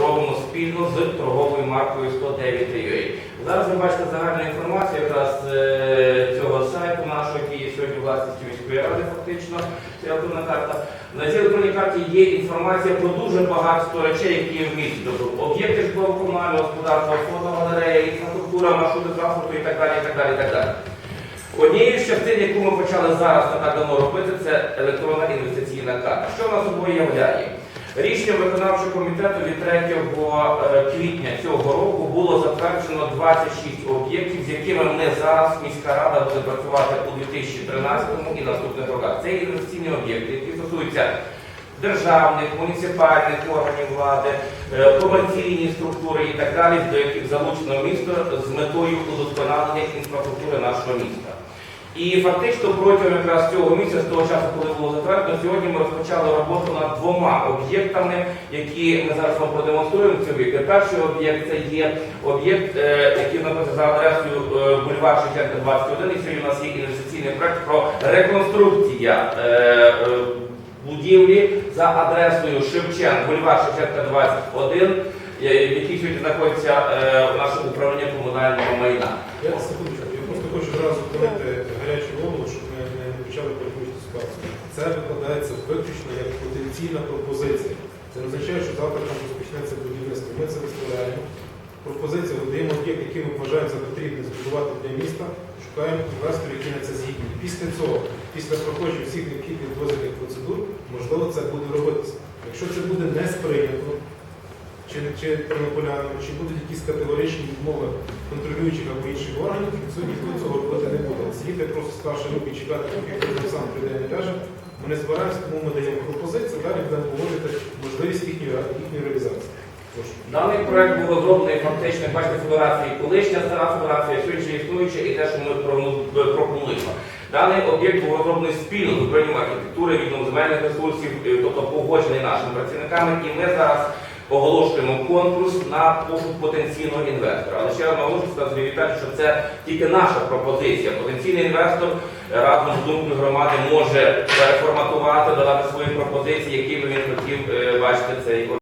робимо спільно з торговою маркою 109.ua. Зараз ви бачите загальну інформацію якраз е, цього сайту нашого, який є сьогодні власністю міської ради, фактично, ця електронна карта. На цій електронній карті є інформація про дуже багато речей, які є в місті. Тобто об'єкти житлово-комунального господарства, фотогалерея, інфраструктура, маршрути транспорту і так далі, і так далі, і так далі. Однією з частин, яку ми почали зараз не так давно робити, це електронна інвестиційна карта. Що вона собою являє? Рішенням виконавчого комітету від 3 е, квітня цього року було затверджено 26 об'єктів, з якими ми зараз міська рада буде працювати у 2013 і наступних роках. Це інвестиційні об'єкти, які стосуються державних, муніципальних органів влади, е, комерційні структури і так далі, до яких залучено місто з метою удосконалення інфраструктури нашого міста. І фактично протягом якраз цього місяця, з того часу, коли було затверджено, сьогодні ми розпочали роботу над двома об'єктами, які ми зараз вам продемонструємо. Ці об'єкти. Перший об'єкт це є об'єкт, е, який знаходиться за адресою е, бульвар Шевченка 21. І сьогодні у нас є інвестиційний проект про реконструкція е, будівлі за адресою Шевченка, бульвар Шевченка 21, е, який сьогодні знаходиться в нашому управлінні комунального майна. Це викладається виключно як потенційна пропозиція. Це не означає, що завтра там розпочнеться будівництво. Ми це виставляємо. Пропозиція видаємо об'єкт, який ми вважаємо за потрібне збудувати для міста, шукаємо інвесторів, які на це згідні. Після цього, після проходження всіх необхідних дозвільних процедур, можливо, це буде робитися. Якщо це буде не сприйнято, чи, чи тернополянами, чи будуть якісь категоричні відмови контролюючих або інших органів, то ніхто цього робити не буде. Сидіти просто старші руки чекати, поки хтось сам прийде не каже. Ми не збираємося, тому ми даємо пропозицію, далі будемо погодити можливість їхньої, їхньої реалізації. Даний проект був розроблений фактично, бачите, фотографії колишня стара фотографія, сьогодні існуюча і те, що ми пропонуємо. Даний об'єкт був розроблений спільно з управлінням архітектури, відділом земельних ресурсів, е, тобто погоджений нашими працівниками. І ми зараз оголошуємо конкурс на пошук потенційного інвестора. Але ще раз наголошую, сказати Віталій, що це тільки наша пропозиція. Потенційний інвестор е, разом з думкою громади може переформатувати, додати свої пропозиції, якими він хотів е, бачити цей.